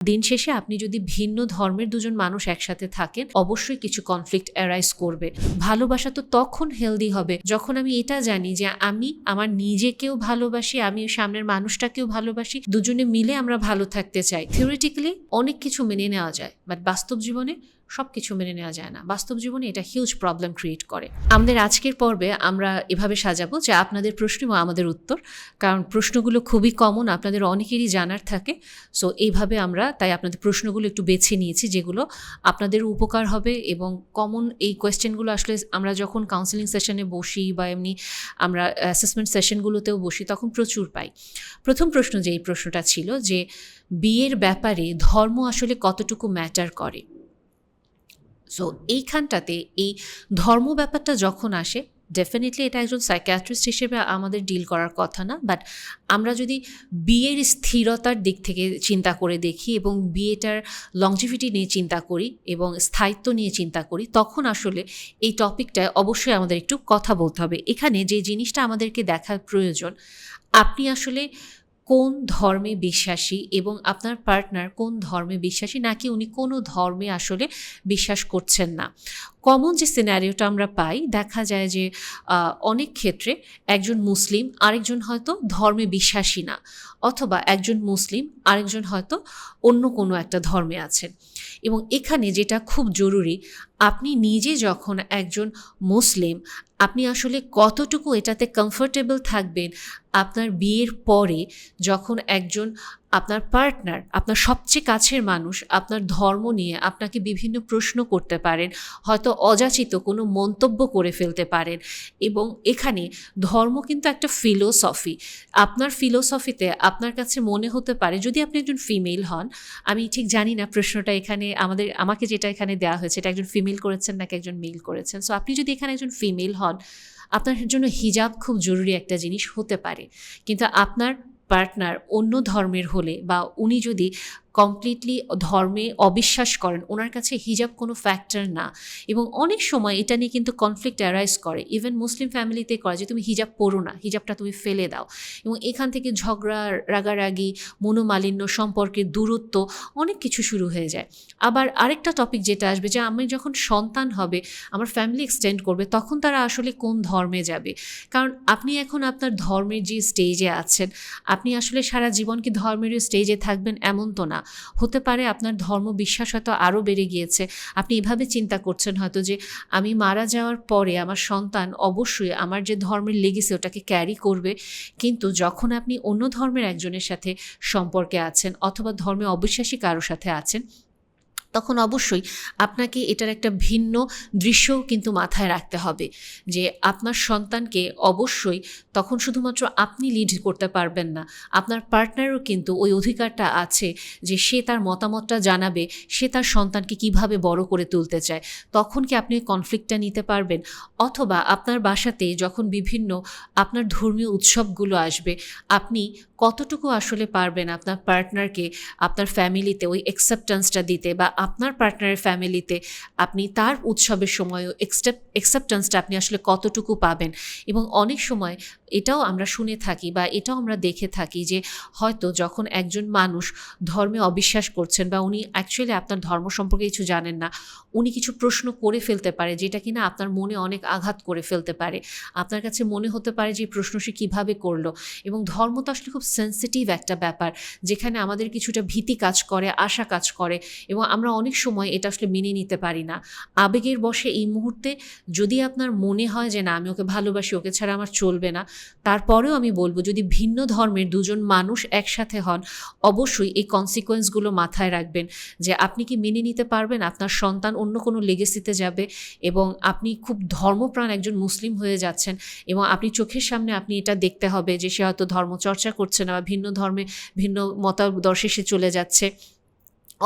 দিন শেষে আপনি যদি ভিন্ন ধর্মের দুজন মানুষ একসাথে থাকেন, অবশ্যই কিছু কনফ্লিক্ট অ্যারাইজ করবে। ভালোবাসা তো তখন হেলদি হবে, যখন আমি এটা জানি যে আমি আমার নিজেকেও ভালোবাসি, আমি সামনের মানুষটাকেও ভালোবাসি, দুজনে মিলে আমরা ভালো থাকতে চাই। থিওরিটিক্যালি অনেক কিছু মেনে নেওয়া যায় বাট বাস্তব জীবনে সব কিছু মেনে নেওয়া যায় না। বাস্তব জীবনে এটা হিউজ প্রবলেম ক্রিয়েট করে। আমাদের আজকের পর্বে আমরা এভাবে সাজাবো যে আপনাদের প্রশ্ন এবং আমাদের উত্তর, কারণ প্রশ্নগুলো খুবই কমন আপনাদের অনেকেরই জানার থাকে। সো এইভাবে আমরা তাই আপনাদের প্রশ্নগুলো একটু বেছে নিয়েছি যেগুলো আপনাদের উপকার হবে এবং কমন এই কোয়েশ্চেনগুলো আসলে আমরা যখন কাউন্সেলিং সেশনে বসি বা এমনি আমরা অ্যাসেসমেন্ট সেশনগুলোতেও বসি তখন প্রচুর পাই। প্রথম প্রশ্ন যে এই প্রশ্নটা ছিল যে বিয়ের ব্যাপারে ধর্ম আসলে কতটুকু ম্যাটার করে? সো এইখানটাতে এই ধর্ম ব্যাপারটা যখন আসে ডেফিনেটলি এটা একজন সাইকিয়াট্রিস্ট হিসেবে আমাদের ডিল করার কথা না বাট আমরা যদি বিয়ের স্থিরতার দিক থেকে চিন্তা করে দেখি এবং বিয়েটার লংজিভিটি নিয়ে চিন্তা করি এবং স্থায়িত্ব নিয়ে চিন্তা করি, তখন আসলে এই টপিকটায় অবশ্যই আমাদের একটু কথা বলতে হবে। এখানে যে জিনিসটা আমাদেরকে দেখার প্রয়োজন, আপনি আসলে কোন ধর্মে বিশ্বাসী এবং আপনার পার্টনার কোন ধর্মে বিশ্বাসী? নাকি উনি কোনো ধর্মে আসলে বিশ্বাস করছেন না? কমন যে সিনারিওটা আমরা পাই, দেখা যায় যে অনেক ক্ষেত্রে একজন মুসলিম আরেকজন হয়তো ধর্মে বিশ্বাসী না, অথবা একজন মুসলিম আরেকজন হয়তো অন্য কোনো একটা ধর্মে আছেন। এবং এখানে যেটা খুব জরুরি, আপনি নিজে যখন একজন মুসলিম, আপনি আসলে কতটুকু এটাতে কমফোর্টেবল থাকবেন, আপনার বিয়ের পরে যখন একজন আপনার পার্টনার আপনার সবচেয়ে কাছের মানুষ, আপনার ধর্ম নিয়ে আপনাকে বিভিন্ন প্রশ্ন করতে পারেন, হয়তো অযাচিত কোনো মন্তব্য করে ফেলতে পারেন এবং এখানে ধর্ম কিন্তু একটা ফিলোসফি আপনার ফিলোসফিতে আপনার কাছে মনে হতে পারে, যদি আপনি একজন ফিমেল হন, আমি ঠিক জানি না প্রশ্নটা এখানে আমাদের, আমাকে যেটা এখানে দেওয়া হয়েছে, এটা একজন ফিমেল করেছেন নাকি একজন মেল করেছেন? সো আপনি যদি এখানে একজন ফিমেল হন, আপনার জন্য হিজাব খুব জরুরি একটা জিনিস হতে পারে। কিন্তু আপনার পার্টনার অন্য ধর্মের হলে বা উনি যদি কমপ্লিটলি ধর্মে অবিশ্বাস করেন। ওনার কাছে হিজাব কোনো ফ্যাক্টর না। এবং অনেক সময় এটা নিয়ে কিন্তু কনফ্লিক্ট অ্যারাইজ করে। ইভেন মুসলিম ফ্যামিলিতে করে যে, তুমি হিজাব পরো না, হিজাবটা তুমি ফেলে দাও। এবং এখান থেকে ঝগড়া, রাগারাগি, মনোমালিন্য, সম্পর্কের দূরত্ব অনেক কিছু শুরু হয়ে যায়। আবার আরেকটা টপিক যেটা আসবে যে, আমি যখন সন্তান হবে, আমার ফ্যামিলি এক্সটেন্ড করবে, তখন তারা আসলে কোন ধর্মে যাবে? কারণ আপনি এখন আপনার ধর্মের যে স্টেজে আছেন, আপনি আসলে সারা জীবন কি ধর্মের স্টেজে থাকবেন এমন তো না। হতে পারে আপনার ধর্ম বিশ্বাস হয়তো আরও বেড়ে গিয়েছে। আপনি এভাবে চিন্তা করছেন হয়তো যে আমি মারা যাওয়ার পরে আমার সন্তান অবশ্যই আমার যে ধর্মের লেগেছে ওটাকে ক্যারি করবে, কিন্তু যখন আপনি অন্য ধর্মের একজনের সাথে সম্পর্কে আছেন অথবা ধর্মে অবিশ্বাসী কারোর সাথে আছেন তখন অবশ্যই আপনাকে এটার একটা ভিন্ন দৃশ্যও কিন্তু মাথায় রাখতে হবে যে আপনার সন্তানকে অবশ্যই তখন শুধুমাত্র আপনি লিড করতে পারবেন না, আপনার পার্টনারও কিন্তু ওই অধিকারটা আছে যে সে তার মতামতটা জানাবে, সে তার সন্তানকে কীভাবে বড় করে তুলতে চায়, তখন কি আপনি কনফ্লিক্টটা নিতে পারবেন? অথবা আপনার বাসাতে যখন বিভিন্ন আপনার ধর্মীয় উৎসবগুলো আসবে, আপনি কতটুকু আসলে পারবেন আপনার পার্টনারকে আপনার ফ্যামিলিতে ওই অ্যাকসেপ্টেন্সটা দিতে বা আপনার পার্টনারের ফ্যামিলিতে আপনি তার উৎসবের সময়ও অ্যাকসেপ্টেন্সটা আপনি আসলে কতটুকু পাবেন? এবং অনেক সময় এটাও আমরা শুনে থাকি বা এটাও আমরা দেখে থাকি যে হয়তো যখন একজন মানুষ ধর্মে অবিশ্বাস করছেন বা উনি অ্যাকচুয়ালি আপনার ধর্ম সম্পর্কে কিছু জানেন না, উনি কিছু প্রশ্ন করে ফেলতে পারে যেটা কিনা আপনার মনে অনেক আঘাত করে ফেলতে পারে। আপনার কাছে মনে হতে পারে যে প্রশ্ন সে কীভাবে করল। এবং ধর্ম তো আসলে খুব সেন্সিটিভ একটা ব্যাপার, যেখানে আমাদের কিছুটা ভীতি কাজ করে, আশা কাজ করে এবং আমরা অনেক সময় এটা আসলে মেনে নিতে পারি না। আবেগের বসে এই মুহূর্তে যদি আপনার মনে হয় যে, না, আমি ওকে ভালোবাসি, ওকে ছাড়া আমার চলবে না, তারপরেও আমি বলব, যদি ভিন্ন ধর্মের দুজন মানুষ একসাথে হন, অবশ্যই এই কনসিকোয়েন্সগুলো মাথায় রাখবেন যে, আপনি কি মেনে নিতে পারবেন? আপনার সন্তান অন্য কোনো লেগেসিতে যাবে এবং আপনি খুব ধর্মপ্রাণ একজন মুসলিম হয়ে যাচ্ছেন এবং আপনি চোখের সামনে আপনি এটা দেখতে হবে যে, সে হয়তো ধর্মচর্চা করছে না বা ভিন্ন ধর্মে, ভিন্ন মতাদর্শে সে চলে যাচ্ছে।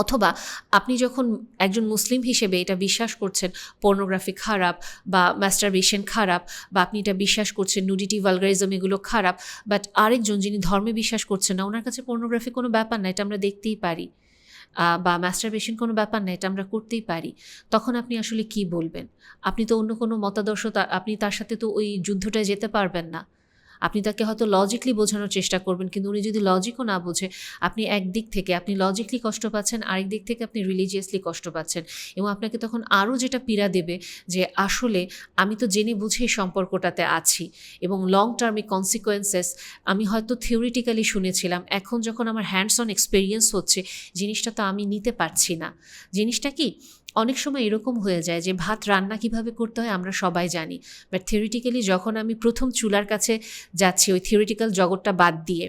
অথবা আপনি যখন একজন মুসলিম হিসেবে এটা বিশ্বাস করছেন পর্নোগ্রাফি খারাপ বা ম্যাস্টারবেশন খারাপ বা আপনি এটা বিশ্বাস করছেন নুডিটি ভালগারিজম এগুলো খারাপ বাট আরেকজন যিনি ধর্মে বিশ্বাস করছেন না, ওনার কাছে পর্নোগ্রাফি কোনো ব্যাপার না, এটা আমরা দেখতেই পারি। বা ম্যাস্টারবেশন কোনো ব্যাপার না, এটা আমরা করতেই পারি। তখন আপনি আসলে কি বলবেন? আপনি তো অন্য কোনো মতাদর্শ আপনি তার সাথে তো ওই যুদ্ধটায় যেতে পারবেন না। আপনি তাকে হয়তো লজিকলি বোঝানোর চেষ্টা করবেন, কিন্তু উনি যদি লজিকও না বোঝে, আপনি একদিক থেকে আপনি লজিকলি কষ্ট পাচ্ছেন, আরেক দিক থেকে আপনি রিলিজিয়াসলি কষ্ট পাচ্ছেন এবং আপনাকে তখন আরও যেটা পীড়া দেবে যে আসলে আমি তো জেনে বুঝেই সম্পর্কটাতে আছি এবং লং টার্মে কনসিকোয়েন্সেস আমি হয়তো থিওরিটিক্যালি শুনেছিলাম। এখন যখন আমার হ্যান্ডস অন এক্সপেরিয়েন্স হচ্ছে, জিনিসটা তো আমি নিতে পারছি না। জিনিসটা কি? অনেক সময় এরকম হয়ে যায় যে ভাত রান্না কীভাবে করতে হয় আমরা সবাই জানি। বাট থিওরিটিক্যালি যখন আমি প্রথম চুলার কাছে যাচ্ছি, ওই থিওরিটিক্যাল জগৎটা বাদ দিয়ে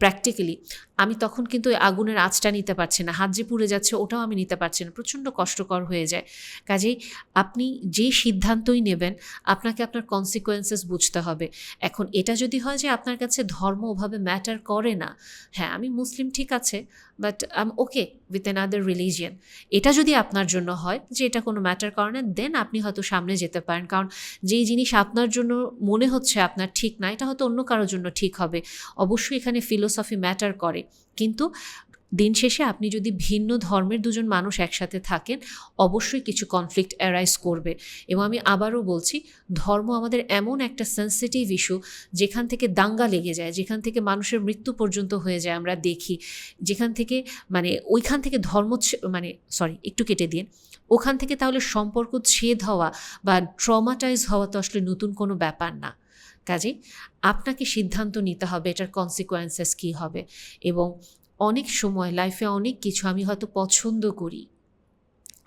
প্র্যাকটিক্যালি আমি তখন কিন্তু ওই আগুনের আঁচটা নিতে পারছি না, হাত যে পুড়ে যাচ্ছে ওটাও আমি নিতে পারছি না, প্রচণ্ড কষ্টকর হয়ে যায়। কাজেই আপনি যে সিদ্ধান্তই নেবেন, আপনাকে আপনার কনসিকোয়েন্সেস বুঝতে হবে। এখন এটা যদি হয় যে আপনার কাছে ধর্ম ওভাবে ম্যাটার করে না হ্যাঁ আমি মুসলিম ঠিক আছে but I'm okay with another religion এটা যদি আপনার জন্য হয় যে এটা কোনো ম্যাটার করে না দেন আপনি হয়তো সামনে যেতে পারেন, কারণ যেই জিনিস আপনার জন্য মনে হচ্ছে আপনার ঠিক না, এটা হয়তো অন্য কারোর জন্য ঠিক হবে। অবশ্যই এখানে ফিলোসফি ম্যাটার করে। কিন্তু দিন শেষে আপনি যদি ভিন্ন ধর্মের দুজন মানুষ একসাথে থাকেন, অবশ্যই কিছু কনফ্লিক্ট অ্যারাইজ করবে। এবং আমি আবারও বলছি, ধর্ম আমাদের এমন একটা সেন্সিটিভ ইস্যু যেখান থেকে দাঙ্গা লেগে যায়, যেখান থেকে মানুষের মৃত্যু পর্যন্ত হয়ে যায় আমরা দেখি। যেখান থেকে মানে ওইখান থেকে ধর্ম মানে সরি একটু কেটে দিন। ওখান থেকে তাহলে সম্পর্ক ছেদ হওয়া বা ট্রমাটাইজ হওয়া তো আসলে নতুন কোনো ব্যাপার না। কাজেই আপনাকে সিদ্ধান্ত নিতে হবে এটার কনসিকোয়েন্সেস কী হবে। এবং অনেক সময় লাইফে অনেক কিছু আমি হয়তো পছন্দ করি।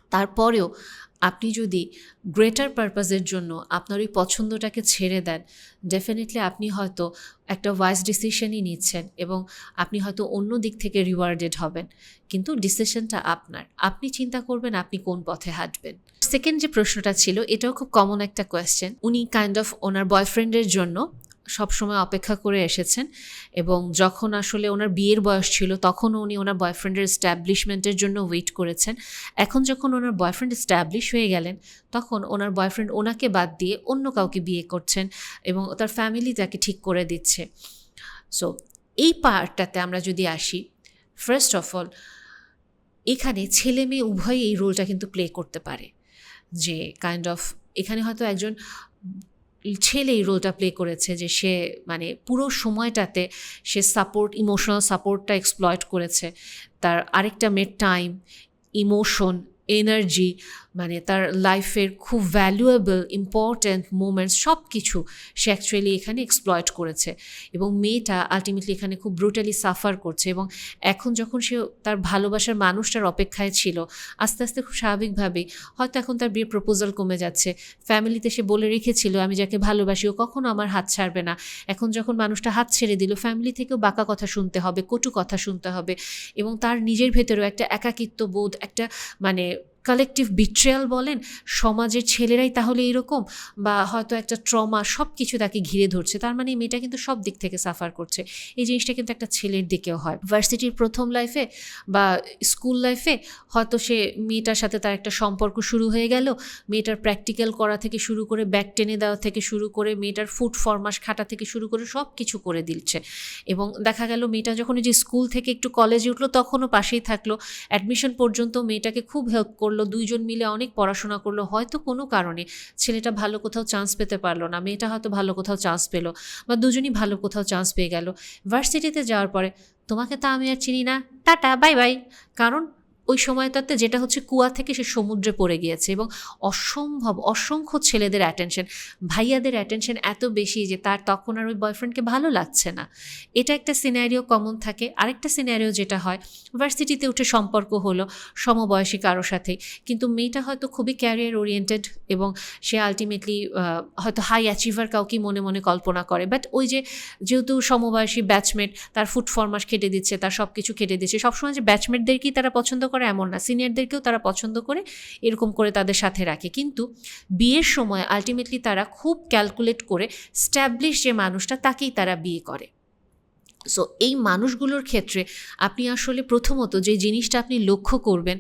তারপরেও আপনি যদি গ্রেটার পারপাজের জন্য আপনার ওই পছন্দটাকে ছেড়ে দেন ডেফিনেটলি আপনি হয়তো একটা ওয়াইজ ডিসিশনই নিচ্ছেন এবং আপনি হয়তো অন্য দিক থেকে রিওয়ার্ডেড হবেন। কিন্তু ডিসিশনটা আপনার। আপনি চিন্তা করবেন আপনি কোন পথে হাঁটবেন। সেকেন্ড যে প্রশ্নটা ছিল, এটাও খুব কমন একটা কোয়েশ্চেন উনি কাইন্ড অফ ওনার বয়ফ্রেন্ডের জন্য সবসময় অপেক্ষা করে এসেছেন এবং যখন আসলে ওনার বিয়ের বয়স ছিল, তখনও উনি ওনার বয়ফ্রেন্ডের এস্টাবলিশমেন্টের জন্য ওয়েট করেছেন। এখন যখন ওনার বয়ফ্রেন্ড এস্টাবলিশ হয়ে গেলেন, তখন ওনার বয়ফ্রেন্ড ওনাকে বাদ দিয়ে অন্য কাউকে বিয়ে করছেন এবং তার ফ্যামিলি তাকে ঠিক করে দিচ্ছে। সো এই পার্টটাতে আমরা যদি আসি ফার্স্ট অফ অল এখানে ছেলে মেয়ে উভয়ই এই রোলটা কিন্তু প্লে করতে পারে। যে কাইন্ড অফ এখানে হয়তো একজন ছেলে এই রোলটা প্লে করেছে যে সে মানে পুরো সময়টাতে সে সাপোর্ট ইমোশনাল সাপোর্টটা এক্সপ্লয়েট করেছে। তার আরেকটা মেয়ের টাইম ইমোশন এনার্জি মানে তার লাইফের খুব ভ্যালুয়েবল ইম্পর্ট্যান্ট মোমেন্টস সব কিছু সে অ্যাকচুয়ালি এখানে এক্সপ্লয়েট করেছে। এবং মেয়েটা আলটিমেটলি এখানে খুব ব্রুটালি সাফার করছে এবং এখন যখন সে তার ভালোবাসার মানুষটার অপেক্ষায় ছিল, আস্তে আস্তে খুব স্বাভাবিকভাবেই হয়তো এখন তার বিয়ের প্রপোজাল কমে যাচ্ছে। ফ্যামিলিতে সে বলে রেখেছিল, আমি যাকে ভালোবাসি, ও কখনো আমার হাত ছাড়বে না। এখন যখন মানুষটা হাত ছেড়ে দিল ফ্যামিলি থেকেও বাঁকা কথা শুনতে হবে, কটু কথা শুনতে হবে এবং তার নিজের ভেতরেও একটা একাকিত্ব বোধ একটা মানে কালেকটিভ বিট্রেয়াল বলেন, সমাজের ছেলেরাই তাহলে এরকম? বা হয়তো একটা ট্রমা সব কিছু তাকে ঘিরে ধরছে, তার মানে মেয়েটা কিন্তু সব দিক থেকে সাফার করছে। এই জিনিসটা কিন্তু একটা ছেলের দিকেও হয়। ভার্সিটির প্রথম লাইফে বা স্কুল লাইফে হয়তো সে মেয়েটার সাথে তার একটা সম্পর্ক শুরু হয়ে গেল, মেয়েটার প্র্যাকটিক্যাল করা থেকে শুরু করে ব্যাগ টেনে দেওয়া থেকে শুরু করে, মেয়েটার ফুড ফরমাস খাটা থেকে শুরু করে সব কিছু করে দিচ্ছে। এবং দেখা গেল মেয়েটা যখন যে স্কুল থেকে একটু কলেজে উঠল, তখনও পাশেই থাকল। অ্যাডমিশন পর্যন্ত মেয়েটাকে খুব হেল্প করল। দুইজন মিলে অনেক পড়াশোনা করল, হয়তো কোনো কারণে ছেলেটা ভালো কোথাও চান্স পেতে পারল না, মেয়েটা হয়তো ভালো কোথাও চান্স পেল বা দুজনই ভালো কোথাও চান্স পেয়ে গেল। ভার্সিটিতে যাওয়ার পরে, তোমাকে তা আমি আর চিনি না। টাটা বাই বাই কারণ ওই সময়টাতে যেটা হচ্ছে কুয়া থেকে সে সমুদ্রে পড়ে গিয়েছে এবং অসম্ভব, অসংখ্য ছেলেদের অ্যাটেনশন ভাইয়াদের অ্যাটেনশন এত বেশি যে তার তখন আর ওই বয়ফ্রেন্ডকে ভালো লাগছে না। এটা একটা সিনারিও কমন থাকে। আরেকটা সিনারিও যেটা হয় ভার্সিটিতে উঠে সম্পর্ক হলো সমবয়সী কারও সাথে কিন্তু মেয়েটা হয়তো খুবই ক্যারিয়ার ওরিয়েন্টেড এবং সে আলটিমেটলি হয়তো হাই অ্যাচিভার কাউকে মনে মনে কল্পনা করে। বাট ওই যে যেহেতু সমবয়সী ব্যাচমেট তার ফুড ফরমাস কেটে দিচ্ছে, তার সব কিছু কেটে দিচ্ছে, সবসময় যে ব্যাচমেটদেরকেই তারা পছন্দ করে এমন না। সিনিয়রদেরকেও তারা পছন্দ করে, এরকম করে তাদের সাথে রাখে। কিন্তু বিয়ের সময় আলটিমেটলি তারা খুব ক্যালকুলেট করে স্ট্যাবলিশ যে মানুষটা তাকেই তারা বিয়ে করে। সো এই মানুষগুলোর ক্ষেত্রে আপনি আসলে প্রথমত যে জিনিসটা আপনি লক্ষ্য করবেন,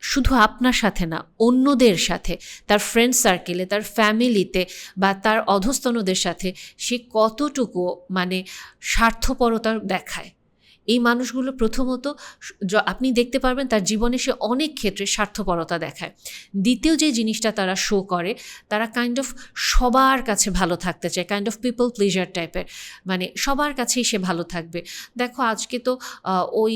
শুধু আপনার সাথে না, অন্যদের সাথে, তার ফ্রেন্ড সার্কেলে তার ফ্যামিলিতে বা তার অধস্তনদের সাথে সে কতটুকু মানে স্বার্থপরতা দেখায়। এই মানুষগুলো প্রথমত আপনি দেখতে পারবেন তার জীবনে সে অনেক ক্ষেত্রে স্বার্থপরতা দেখায়। দ্বিতীয় যে জিনিসটা তারা শো করে, তারা কাইন্ড অফ সবার কাছে ভালো থাকতে চায় কাইন্ড অফ পিপল প্লেজার টাইপের মানে সবার কাছেই সে ভালো থাকবে। দেখো, আজকে তো ওই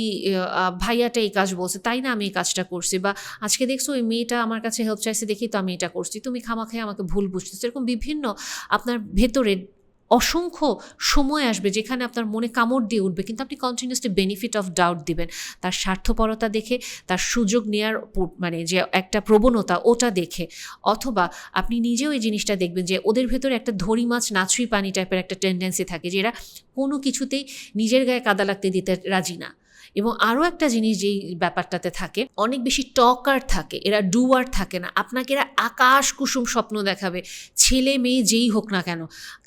ভাইয়াটা এই কাজ বলছে, তাই না আমি এই কাজটা করছি? বা আজকে দেখছ ওই মেয়েটা আমার কাছে হেল্প চাইছে, দেখি তো আমি এটা করছি। তুমি খামাখাই আমাকে ভুল বুঝতেছো এরকম বিভিন্ন আপনার ভেতরে অসংখ্য সময় আসবে যেখানে আপনার মনে কামড় দিয়ে উঠবে, কিন্তু আপনি কন্টিনিউসলি বেনিফিট অফ ডাউট দিবেন। তার স্বার্থপরতা দেখে, তার সুযোগ নেওয়ার মানে যে একটা প্রবণতা, ওটা দেখে। অথবা আপনি নিজেও এই জিনিসটা দেখবেন যে ওদের ভেতরে একটা ধরি মাছ, নাছুই পানি টাইপের একটা টেন্ডেন্সি থাকে যে এরা কোনো কিছুতেই নিজের গায়ে কাদা লাগতে দিতে রাজি না। এবং আরও একটা জিনিস যেই ব্যাপারটাতে থাকে, অনেক বেশি টকার থাকে, এরা ডুয়ার থাকে না। আপনাকে এরা আকাশ কুসুম স্বপ্ন দেখাবে, ছেলে মেয়ে যেই হোক না কেন।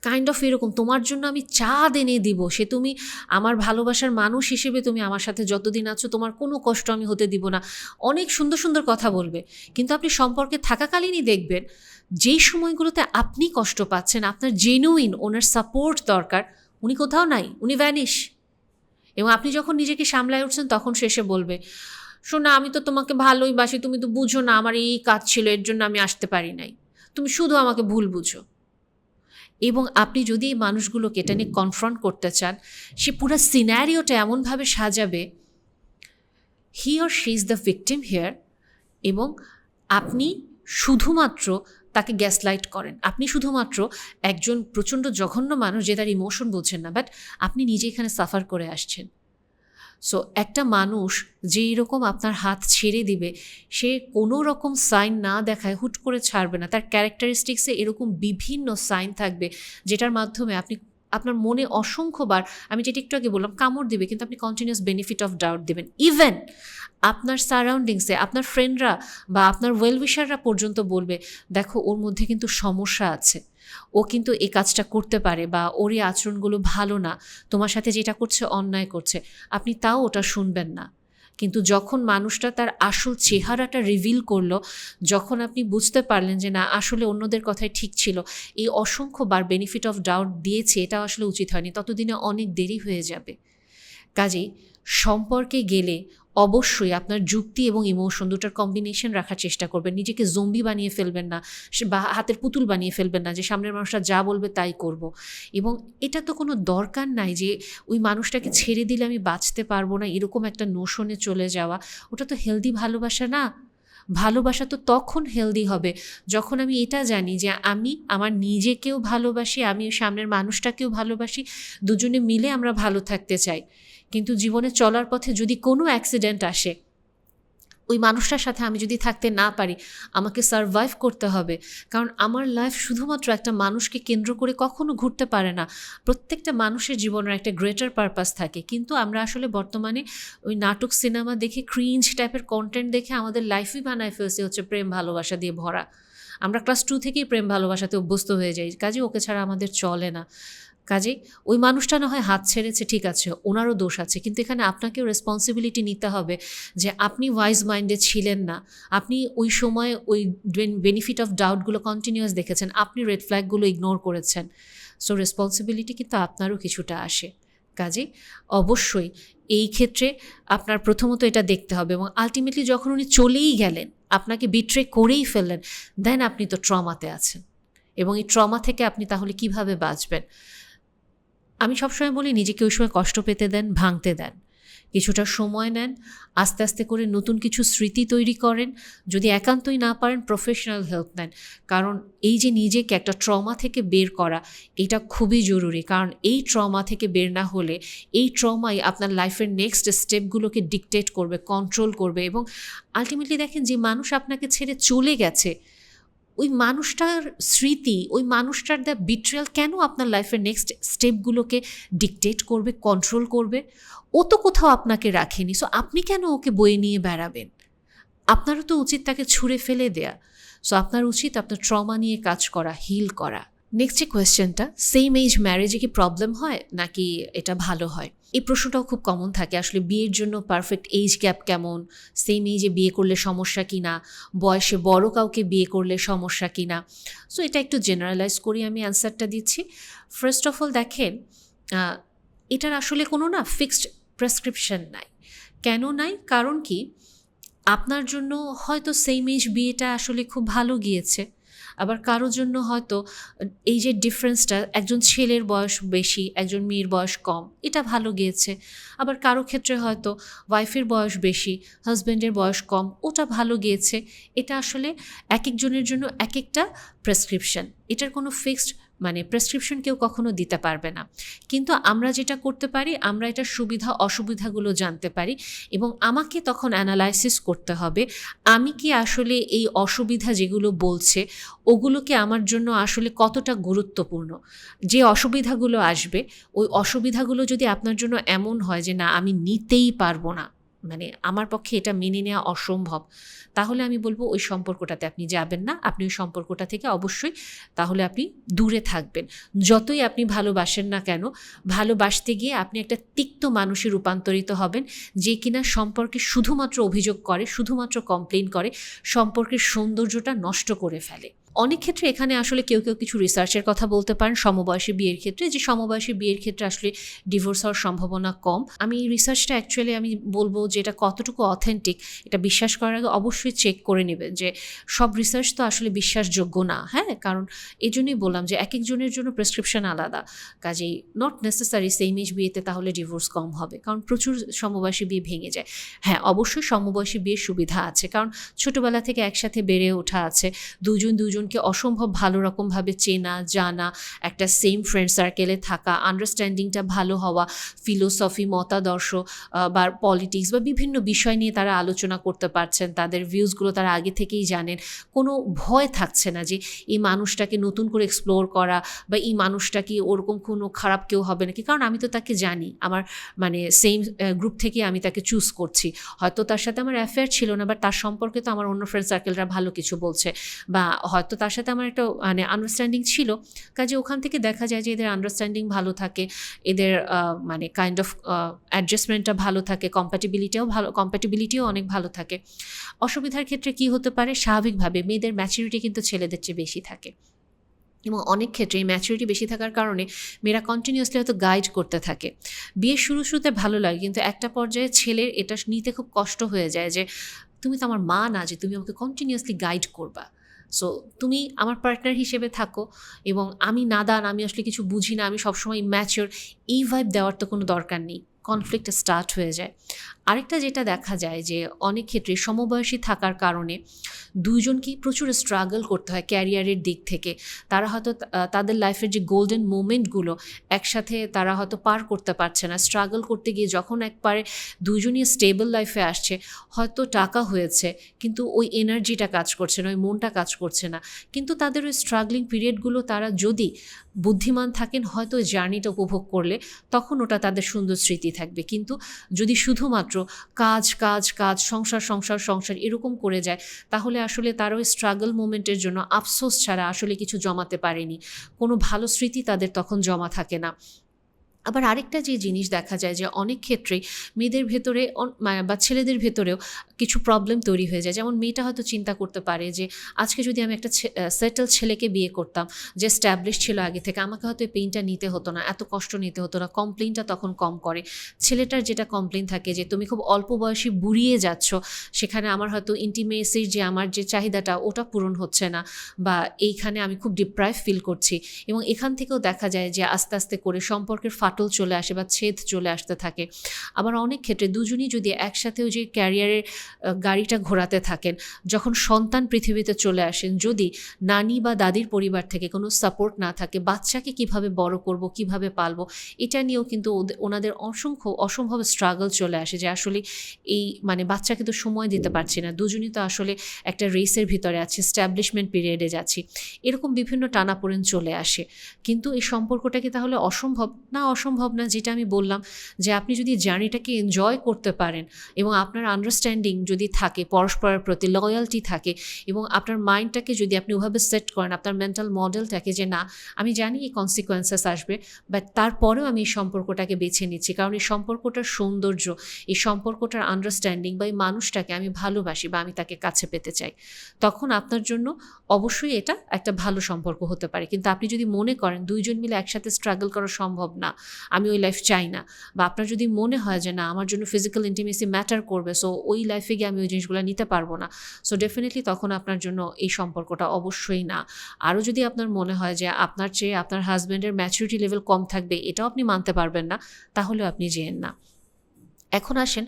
কাইন্ড অফ এরকম, তোমার জন্য আমি চাঁদ এনে দিব, সে তুমি আমার ভালোবাসার মানুষ হিসেবে তুমি আমার সাথে যতদিন আছো, তোমার কোনো কষ্ট আমি হতে দিব না। অনেক সুন্দর সুন্দর কথা বলবে, কিন্তু আপনি সম্পর্কে থাকাকালীনই দেখবেন, যেই সময়গুলোতে আপনি কষ্ট পাচ্ছেন, আপনার জেনুইন ওনার সাপোর্ট দরকার, উনি কোথাও নাই, উনি ভ্যানিশ এবং আপনি যখন নিজেকে সামলায় উঠছেন, তখন শেষে বলবে, শোনা আমি তো তোমাকে ভালোই বাসি, তুমি তো বুঝো না, আমার এই কাজ ছিল, এর জন্য আমি আসতে পারি নাই। তুমি শুধু আমাকে ভুল বুঝো। এবং আপনি যদি এই মানুষগুলোকে এটা নিয়ে কনফ্রন্ট করতে চান, সে পুরো সিনারিওটা এমনভাবে সাজাবে he or she is the victim here এবং আপনি শুধুমাত্র তাকে গ্যাস লাইট করেন। আপনি শুধুমাত্র একজন প্রচণ্ড জঘন্য মানুষ যে তার ইমোশন বলছেন না বাট আপনি নিজে এখানে সাফার করে আসছেন। সো একটা মানুষ যে রকম আপনার হাত ছেড়ে দিবে, সে কোনো রকম সাইন না দেখায়, হুট করে ছাড়বে না। তার ক্যারেক্টারিস্টিক্সে এরকম বিভিন্ন সাইন থাকবে, যেটার মাধ্যমে আপনি আপনার মনে অসংখ্যবার, আমি যেটি একটু আগে বললাম, কামড় দিবে, কিন্তু আপনি কন্টিনিউস বেনিফিট অফ ডাউট দেবেন। ইভেন আপনার সারাউন্ডিংসে আপনার ফ্রেন্ডরা বা আপনার ওয়েলউইশাররা পর্যন্ত বলবে, দেখো, ওর মধ্যে কিন্তু সমস্যা আছে। ও কিন্তু এই কাজটা করতে পারে বা ওর এই আচরণগুলো ভালো না। তোমার সাথে যেটা করছে, অন্যায় করছে। আপনি তাও ওটা শুনবেন না। কিন্তু যখন মানুষটা তার আসল চেহারাটা রিভিল করল, যখন আপনি বুঝতে পারলেন যে না, আসলে অন্যদের কথাই ঠিক ছিল, এই অসংখ্যবার বেনিফিট অফ ডাউট দিয়েছে, এটা আসলে উচিত হয়নি। ততদিনে অনেক দেরি হয়ে যাবে। কাজেই সম্পর্কে গেলে অবশ্যই আপনার যুক্তি এবং ইমোশন দুটার কম্বিনেশন রাখার চেষ্টা করবেন। নিজেকে জম্বি বানিয়ে ফেলবেন না বা হাতের পুতুল বানিয়ে ফেলবেন না যে সামনের মানুষটা যা বলবে তাই করব। এবং এটা তো কোনো দরকার নাই যে ওই মানুষটাকে ছেড়ে দিলে আমি বাঁচতে পারব না, এরকম একটা নোশনে চলে যাওয়া। ওটা তো হেলদি ভালোবাসা না। ভালোবাসা তো তখন হেলদি হবে যখন আমি এটা জানি যে আমি আমার নিজেকেও ভালোবাসি, আমি সামনের মানুষটাকেও ভালোবাসি, দুজনে মিলে আমরা ভালো থাকতে চাই। কিন্তু জীবনে চলার পথে যদি কোনো অ্যাক্সিডেন্ট আসে, ওই মানুষটার সাথে আমি যদি থাকতে না পারি, আমাকে সারভাইভ করতে হবে। কারণ আমার লাইফ শুধুমাত্র একটা মানুষকে কেন্দ্র করে কখনো ঘুরতে পারে না। প্রত্যেকটা মানুষের জীবনের একটা গ্রেটার পারপাস থাকে। কিন্তু আমরা আসলে বর্তমানে ওই নাটক সিনেমা দেখে ক্রিঞ্জ টাইপের কন্টেন্ট দেখে আমাদের লাইফই বানায় ফেলছে হচ্ছে প্রেম ভালোবাসা দিয়ে ভরা। আমরা ক্লাস টু থেকেই প্রেম ভালোবাসাতে অভ্যস্ত হয়ে যাই। কাজে ওকে ছাড়া আমাদের চলে না। কাজে ওই মানুষটা না হয় হাত ছেড়েছে, ঠিক আছে, ওনারও দোষ আছে, কিন্তু এখানে আপনাকেও রেসপন্সিবিলিটি নিতে হবে যে আপনি ওয়াইজ মাইন্ডে ছিলেন না। আপনি ওই সময় ওই বেনিফিট অফ ডাউটগুলো কন্টিনিউয়াস দেখেছেন, আপনি রেড ফ্ল্যাগগুলো ইগনোর করেছেন। সো রেসপন্সিবিলিটি কিন্তু আপনারও কিছুটা আসে। কাজে অবশ্যই এই ক্ষেত্রে আপনার প্রথমত এটা দেখতে হবে এবং আলটিমেটলি যখন উনি চলেই গেলেন, আপনাকে বিট্রে করেই ফেললেন দেন আপনি তো ট্রমাতে আছেন। এবং এই ট্রমা থেকে আপনি তাহলে কীভাবে বাঁচবেন? আমি সবসময় বলি, নিজেকে ওই সময় কষ্ট পেতে দেন, ভাঙতে দেন। কিছুটা সময় নেন, আস্তে আস্তে করে নতুন কিছু স্মৃতি তৈরি করেন, যদি একান্তই না পারেন প্রফেশনাল হেল্প নেন। কারণ এই যে নিজেকে একটা ট্রমা থেকে বের করা, এটা খুবই জরুরি। কারণ এই ট্রমা থেকে বের না হলে এই ট্রমাই আপনার লাইফের নেক্সট স্টেপগুলোকে ডিকটেট করবে কন্ট্রোল করবে এবং আলটিমেটলি দেখেন যে মানুষ আপনাকে ছেড়ে চলে গেছে ওই মানুষটার স্মৃতি, ওই মানুষটার দ্য বিট্রিয়াল কেন আপনার লাইফের নেক্সট স্টেপগুলোকে ডিকটেট করবে কন্ট্রোল করবে? ও তো কোথাও আপনাকে রাখেনি। সো আপনি কেন ওকে বয়ে নিয়ে বেড়াবেন? আপনারও তো উচিত তাকে ছুঁড়ে ফেলে দেয়া। সো আপনার উচিত আপনার ট্রমা নিয়ে কাজ করা হিল করা। নেক্সট যে কোয়েশ্চেনটা সেম এজ ম্যারেজে কি প্রবলেম হয়, নাকি এটা ভালো হয়? এই প্রশ্নটাও খুব কমন থাকে, আসলে বিয়ের জন্য পারফেক্ট এজ গ্যাপ কেমন? সেম এজে বিয়ে করলে সমস্যা কি না? বয়সে বড় কাউকে বিয়ে করলে সমস্যা কি না? সো এটা একটু জেনারেলাইজ করি আমি অ্যান্সারটা দিচ্ছি। ফার্স্ট অফ অল দেখেন এটার আসলে কোনো না ফিক্সড প্রেসক্রিপশন নাই। কেন নাই? কারণ কি, আপনার জন্য হয়তো সেম এজ বিয়েটা আসলে খুব ভালো গিয়েছে। আবার কারোর জন্য হয়তো, এই যে ডিফারেন্সটা একজন ছেলের বয়স বেশি, একজন মেয়ের বয়স কম, এটা ভালো গিয়েছে। আবার কারও ক্ষেত্রে হয়তো ওয়াইফের বয়স বেশি হাজব্যান্ডের বয়স কম, ওটা ভালো গিয়েছে। এটা আসলে এক একজনের জন্য এক একটা প্রেসক্রিপশন এটার কোনো ফিক্সড মানে প্রেসক্রিপশন কেউ কখনো দিতে পারবে না। কিন্তু আমরা যেটা করতে পারি, আমরা এটার সুবিধা, অসুবিধাগুলো জানতে পারি এবং আমাকে তখন অ্যানালাইসিস করতে হবে, আমি কি আসলে এই অসুবিধা যেগুলো বলছে, ওগুলোকে আমার জন্য আসলে কতটা গুরুত্বপূর্ণ? যে অসুবিধাগুলো আসবে, ওই অসুবিধাগুলো যদি আপনার জন্য এমন হয় যে, না, আমি নিতেই পারব না। মানে আমার পক্ষে এটা মেনে নেওয়া অসম্ভব। তাহলে আমি বলব ওই সম্পর্কটাতে আপনি যাবেন না। আপনি ওই সম্পর্কটা থেকে অবশ্যই তাহলে আপনি দূরে থাকবেন। যতই আপনি ভালোবাসেন না কেন, ভালোবাসতে গিয়ে আপনি একটা তিক্ত মানুষে রূপান্তরিত হবেন যে কিনা সম্পর্কে শুধুমাত্র অভিযোগ করে, শুধুমাত্র কমপ্লেন করে, সম্পর্কের সৌন্দর্যটা নষ্ট করে ফেলে। অনেক ক্ষেত্রে এখানে আসলে কেউ কেউ কিছু রিসার্চের কথা বলতে পারেন। সমবয়সী বিয়ের ক্ষেত্রে যে সমবয়সী বিয়ের ক্ষেত্রে আসলে ডিভোর্স হওয়ার সম্ভাবনা কম। আমি রিসার্চটা অ্যাকচুয়ালি আমি বলব যে এটা কতটুকু অথেন্টিক এটা বিশ্বাস করার আগে অবশ্যই চেক করে নেবেন যে সব রিসার্চ তো আসলে বিশ্বাসযোগ্য না হ্যাঁ? কারণ এই জন্যই বললাম যে এক একজনের জন্য প্রেসক্রিপশন আলাদা। কাজেই নট নেসেসারি সেম এজ বিয়েতে তাহলে ডিভোর্স কম হবে, কারণ প্রচুর সমবয়সী বিয়ে ভেঙে যায়। হ্যাঁ অবশ্যই সমবয়সী বিয়ের সুবিধা আছে, কারণ ছোটোবেলা থেকে একসাথে বেড়ে ওঠা আছে, দুজন দুজন একজনকে অসম্ভব ভালো রকমভাবে চেনা, জানা একটা সেম ফ্রেন্ড সার্কেলে থাকা আন্ডারস্ট্যান্ডিংটা ভালো হওয়া ফিলোসফি মতাদর্শ বা পলিটিক্স বা বিভিন্ন বিষয় নিয়ে তারা আলোচনা করতে পারছেন, তাদের ভিউজগুলো তারা আগে থেকেই জানেন। কোনো ভয় থাকছে না যে এই মানুষটাকে নতুন করে এক্সপ্লোর করা বা এই মানুষটা কি ওরকম কোনো খারাপ কেউ হবে নাকি? কারণ আমি তো তাকে জানি, আমার মানে সেম গ্রুপ থেকে আমি তাকে চুজ করছি। হয়তো তার সাথে আমার অ্যাফেয়ার ছিল না বাট তার সম্পর্কে তো আমার অন্য ফ্রেন্ড সার্কেলরা ভালো কিছু বলছে, বা হয়তো তার সাথে আমার একটা মানে আন্ডারস্ট্যান্ডিং ছিল। কাজে ওখান থেকে দেখা যায় যে, এদের আন্ডারস্ট্যান্ডিং ভালো থাকে। এদের মানে কাইন্ড অফ অ্যাডজাস্টমেন্টটা ভালো থাকে। কম্প্যাটিবিলিটিও ভালো কম্প্যাটিবিলিটিও অনেক ভালো থাকে। অসুবিধার ক্ষেত্রে কি হতে পারে? স্বাভাবিকভাবে মেয়েদের ম্যাচুরিটি কিন্তু ছেলেদের চেয়ে বেশি থাকে। এবং অনেক ক্ষেত্রে এই ম্যাচুরিটি বেশি থাকার কারণে মেয়েরা কন্টিনিউসলি হয়তো গাইড করতে থাকে। বিয়ের শুরু শুরুতে ভালো লাগে, কিন্তু একটা পর্যায়ে ছেলের এটা নিতে খুব কষ্ট হয়ে যায় যে, তুমি তো আমার মা না, যে তুমি আমাকে কন্টিনিউসলি গাইড করবা। সো তুমি আমার পার্টনার হিসেবে থাকো এবং আমি নাদান আমি আসলে কিছু বুঝি না, আমি সবসময় ম্যাচিওর এই ভাইব দেওয়ার তো কোনো দরকার নেই। কনফ্লিক্ট স্টার্ট হয়ে যায়। আরেকটা যেটা দেখা যায় যে অনেক ক্ষেত্রে সমবয়সী থাকার কারণে দুইজনকেই প্রচুর স্ট্রাগল করতে হয় ক্যারিয়ারের দিক থেকে। তারা হয়তো তাদের লাইফের যে গোল্ডেন মোমেন্টগুলো একসাথে তারা হয়তো পার করতে পারছে না। স্ট্রাগল করতে গিয়ে যখন একবারে দুজনই স্টেবল লাইফে আসছে, হয়তো টাকা হয়েছে, কিন্তু ওই এনার্জিটা কাজ করছে না, ওই মনটা কাজ করছে না। কিন্তু তাদের ওই স্ট্রাগলিং পিরিয়ডগুলো তারা যদি বুদ্ধিমান থাকেন, হয়তো জার্নিটা উপভোগ করলে তখন ওটা তাদের সুন্দর স্মৃতি থাকবে। কিন্তু যদি শুধুমাত্র কাজ কাজ কাজ, সংসার সংসার সংসার এরকম করে যায়, তাহলে আসলে তার ওই স্ট্রাগল মোমেন্টের জন্য আফসোস ছাড়া আসলে কিছু জমাতে পারেনি। কোনো ভালো স্মৃতি তাদের তখন জমা থাকে না। আবার আরেকটা যে জিনিস দেখা যায় যে অনেক ক্ষেত্রেই মেয়েদের ভেতরে বা ছেলেদের ভেতরেও কিছু প্রবলেম তৈরি হয়ে যায়। যেমন মেয়েটা হয়তো চিন্তা করতে পারে যে, আজকে যদি আমি একটা সেটেল ছেলেকে বিয়ে করতাম, যে স্ট্যাবলিশ ছিল আগে থেকে, আমাকে হয়তো এই পেইনটা নিতে হতো না, এত কষ্ট নিতে হতো না কমপ্লেনটা তখন কম করে। ছেলেটার যেটা কমপ্লেন থাকে যে, তুমি খুব অল্প বয়সী বুড়িয়ে যাচ্ছ, সেখানে আমার হয়তো ইন্টিমেসির যে আমার যে চাহিদাটা, ওটা পূরণ হচ্ছে না, বা এইখানে আমি খুব ডিপ্রাইভ ফিল করছি। এবং এখান থেকেও দেখা যায় যে আস্তে আস্তে করে সম্পর্কের ফাটল চলে আসে বা ছেদ চলে আসতে থাকে। আবার অনেক ক্ষেত্রে দুজনই যদি একসাথেও যে ক্যারিয়ারের গাড়িটা ঘোরাতে থাকেন, যখন সন্তান পৃথিবীতে চলে আসেন, যদি নানি বা দাদির পরিবার থেকে কোনো সাপোর্ট না থাকে, বাচ্চাকে কীভাবে বড় করব, কীভাবে পালবো, এটা নিয়েও কিন্তু ওনাদের অসংখ্য, অসম্ভব স্ট্রাগল চলে আসে যে আসলে এই মানে বাচ্চাকে তো সময় দিতে পারছি না। দুজনই তো আসলে একটা রেসের ভিতরে আছে স্ট্যাবলিশমেন্ট পিরিয়ডে যাচ্ছি। এরকম বিভিন্ন টানাপোড়েন চলে আসে। কিন্তু এই সম্পর্কটাকে তাহলে অসম্ভব, না অসম্ভব না যেটা আমি বললাম যে আপনি যদি জার্নিটাকে এনজয় করতে পারেন এবং আপনার আন্ডারস্ট্যান্ডিং যদি থাকে, পরস্পরের প্রতি লয়ালটি থাকে এবং আপনার মাইন্ডটাকে যদি আপনি ওভাবে সেট করেন, আপনার মেন্টাল মডেলটাকে যে না, আমি জানি এই কনসিকোয়েন্সেস আসবে বাট তারপরেও আমি এই সম্পর্কটাকে বেছে নিচ্ছি। কারণ এই সম্পর্কটার সৌন্দর্য, এই সম্পর্কটার আন্ডারস্ট্যান্ডিং বা এই মানুষটাকে আমি ভালোবাসি বা আমি তাকে কাছে পেতে চাই, তখন আপনার জন্য অবশ্যই এটা একটা ভালো সম্পর্ক হতে পারে। কিন্তু আপনি যদি মনে করেন দুইজন মিলে একসাথে স্ট্রাগল করা সম্ভব না আমি ওই লাইফ চাই না। বা আপনার যদি মনে হয় যে না, আমার জন্য ফিজিক্যাল ইন্টিমেসি ম্যাটার করবে সো ওই লাইফে গিয়ে আমি ওই জিনিসগুলো নিতে পারব না। সো ডেফিনেটলি তখন আপনার জন্য এই সম্পর্কটা অবশ্যই না। আরও যদি আপনার মনে হয় যে আপনার চেয়ে আপনার হাজব্যান্ডের ম্যাচুরিটি লেভেল কম থাকবে, এটাও আপনি মানতে পারবেন না, তাহলেও আপনি যেন না। এখন আসেন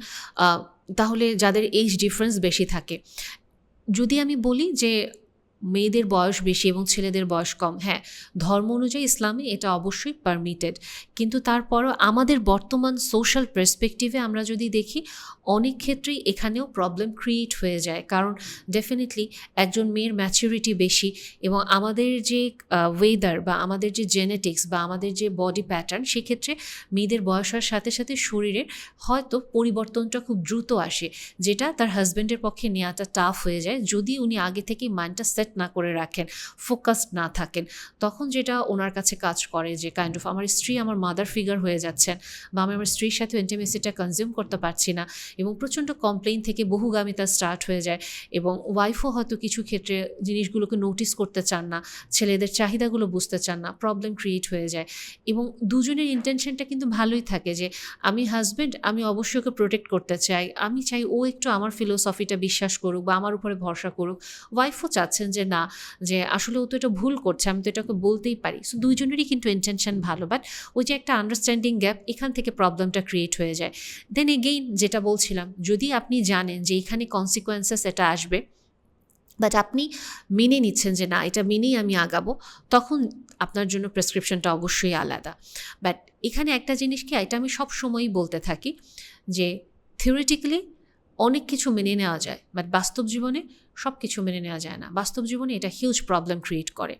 তাহলে যাদের এইজ ডিফারেন্স বেশি থাকে, যদি আমি বলি যে মেয়েদের বয়স বেশি এবং ছেলেদের বয়স কম। হ্যাঁ ধর্ম অনুযায়ী ইসলামে এটা অবশ্যই পারমিটেড কিন্তু তারপরও আমাদের বর্তমান সোশ্যাল পার্সপেক্টিভে আমরা যদি দেখি, অনেক ক্ষেত্রেই এখানেও প্রবলেম ক্রিয়েট হয়ে যায়। কারণ ডেফিনেটলি একজন মেয়ের ম্যাচুরিটি বেশি এবং আমাদের যে ওয়েদার বা আমাদের যে জেনেটিক্স বা আমাদের যে বডি প্যাটার্ন সেক্ষেত্রে মেয়েদের বয়স হওয়ার সাথে সাথে শরীরের হয়তো পরিবর্তনটা খুব দ্রুত আসে, যেটা তার হাজব্যান্ডের পক্ষে নেওয়াটা টাফ হয়ে যায়। যদি উনি আগে থেকে মাইন্ডটা সেট না করে রাখেন ফোকাসড না থাকেন। তখন যেটা ওনার কাছে কাজ করে যে কাইন্ড অফ আমার স্ত্রী আমার মাদার ফিগার হয়ে যাচ্ছেন বা আমি আমার স্ত্রীর সাথে ইন্টিমেসিটা কনজিউম করতে পারছি না এবং প্রচণ্ড কমপ্লেন থেকে বহুগামিতা স্টার্ট হয়ে যায় এবং ওয়াইফও হয়তো কিছু ক্ষেত্রে জিনিসগুলোকে নোটিস করতে চান না, ছেলেদের চাহিদাগুলো বুঝতে চান না প্রবলেম ক্রিয়েট হয়ে যায় এবং দুজনের ইন্টেনশনটা কিন্তু ভালোই থাকে যে, আমি হাজব্যান্ড আমি অবশ্যই ওকে প্রোটেক্ট করতে চাই, আমি চাই ও একটু আমার ফিলোসফিটা বিশ্বাস করুক বা আমার উপরে ভরসা করুক। ওয়াইফও চাচ্ছেন যে না, যে আসলে ও তো এটা ভুল করছে, আমি তো এটাকে বলতেই পারি। সো দুইজনেরই কিন্তু ইন্টেনশন ভালো বাট ওই যে একটা আন্ডারস্ট্যান্ডিং গ্যাপ এখান থেকে প্রবলেমটা ক্রিয়েট হয়ে যায়। দেন এগেইন যেটা বলছিলাম, যদি আপনি জানেন যে এখানে কনসিকোয়েন্সেস এটা আসবে বাট আপনি মেনে নিচ্ছেন যে না, এটা মেনেই আমি আগাবো, তখন আপনার জন্য প্রেসক্রিপশনটা অবশ্যই আলাদা। বাট এখানে একটা জিনিস কি এটা আমি সব সময়ই বলতে থাকি, যে থিওরিটিক্যালি অনেক কিছু মেনে নেওয়া যায় বাট বাস্তব জীবনে সব কিছু মেনে নেওয়া যায় না। বাস্তব জীবনে এটা হিউজ প্রবলেম ক্রিয়েট করে।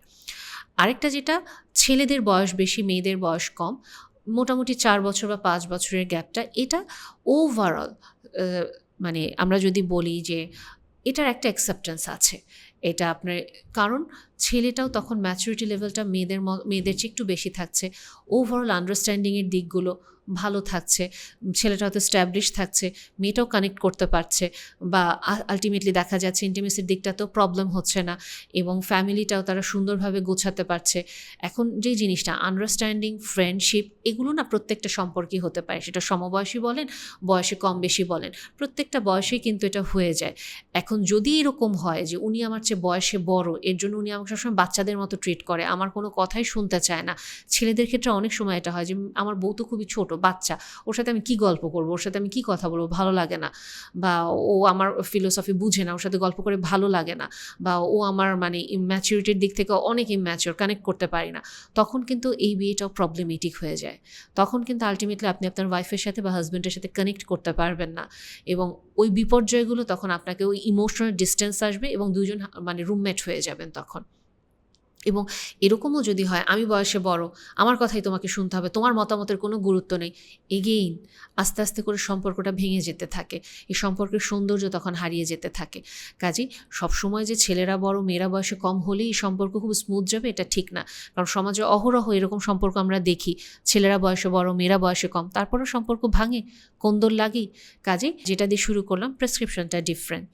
আরেকটা যেটা, ছেলেদের বয়স বেশি, মেয়েদের বয়স কম, মোটামুটি চার বছর বা পাঁচ বছরের গ্যাপটা এটা ওভারঅল মানে আমরা যদি বলি যে, এটার একটা অ্যাকসেপ্টেন্স আছে। এটা আপনার, কারণ ছেলেটাও তখন ম্যাচুরিটি লেভেলটা মেয়েদের মেয়েদের চেয়ে একটু বেশি থাকছে। ওভারঅল আন্ডারস্ট্যান্ডিংয়ের দিকগুলো ভালো থাকছে। ছেলেটা হয়তো স্ট্যাবলিশ থাকছে, মেয়েটাও কানেক্ট করতে পারছে বা আলটিমেটলি দেখা যাচ্ছে ইন্টিমেসির দিকটা তো প্রবলেম হচ্ছে না এবং ফ্যামিলিটাও তারা সুন্দরভাবে গোছাতে পারছে। এখন যে জিনিসটা আন্ডারস্ট্যান্ডিং ফ্রেন্ডশিপ এগুলো না প্রত্যেকটা সম্পর্কই হতে পারে। সেটা সমবয়সী বলেন, বয়সে কম বেশি বলেন, প্রত্যেকটা বয়সেই কিন্তু এটা হয়ে যায়। এখন যদি এরকম হয় যে উনি আমার চেয়ে বয়সে বড়, এর জন্য উনি আমাকে সবসময় বাচ্চাদের মতো ট্রিট করে। আমার কোনো কথাই শুনতে চায় না। ছেলেদের ক্ষেত্রে অনেক সময় এটা হয় যে, আমার বউ তো খুবই ছোট, বাচ্চা। ওর সাথে আমি কি গল্প করব? ওর সাথে আমি কি কথা বলব? ভালো লাগে না। বা ও আমার ফিলোসফি বুঝে না, ওর সাথে গল্প করে ভালো লাগে না। বা ও আমার মানে ম্যাচুরিটির দিক থেকে অনেক ইম্যাচিওর কানেক্ট করতে পারি না। তখন কিন্তু এই বিয়েটাও প্রবলেমেটিক হয়ে যায়। তখন কিন্তু আলটিমেটলি আপনি আপনার ওয়াইফের সাথে বা হাজব্যান্ডের সাথে কানেক্ট করতে পারবেন না। এবং ওই বিপর্যয়গুলো তখন আপনাকে ওই ইমোশনাল ডিস্টেন্স আসবে এবং দুজন মানে রুমমেট হয়ে যাবেন তখন। এবং এরকমও যদি হয়, আমি বয়সে বড়, আমার কথাই তোমাকে শুনতে হবে, তোমার মতামতের কোনো গুরুত্ব নেই। এগেইন আস্তে আস্তে করে সম্পর্কটা ভেঙে যেতে থাকে, এই সম্পর্কের সৌন্দর্য তখন হারিয়ে যেতে থাকে। কাজেই সবসময় যে ছেলেরা বড়, মেয়েরা বয়সে কম হলেই এই সম্পর্ক খুব স্মুথ যাবে, এটা ঠিক না। কারণ সমাজে অহরহ এরকম সম্পর্ক আমরা দেখি, ছেলেরা বয়সে বড়, মেয়েরা বয়সে কম, তারপরেও সম্পর্ক ভাঙে, কোন্দল লাগেই। কাজে যেটা দিয়ে শুরু করলাম প্রেসক্রিপশনটা ডিফারেন্ট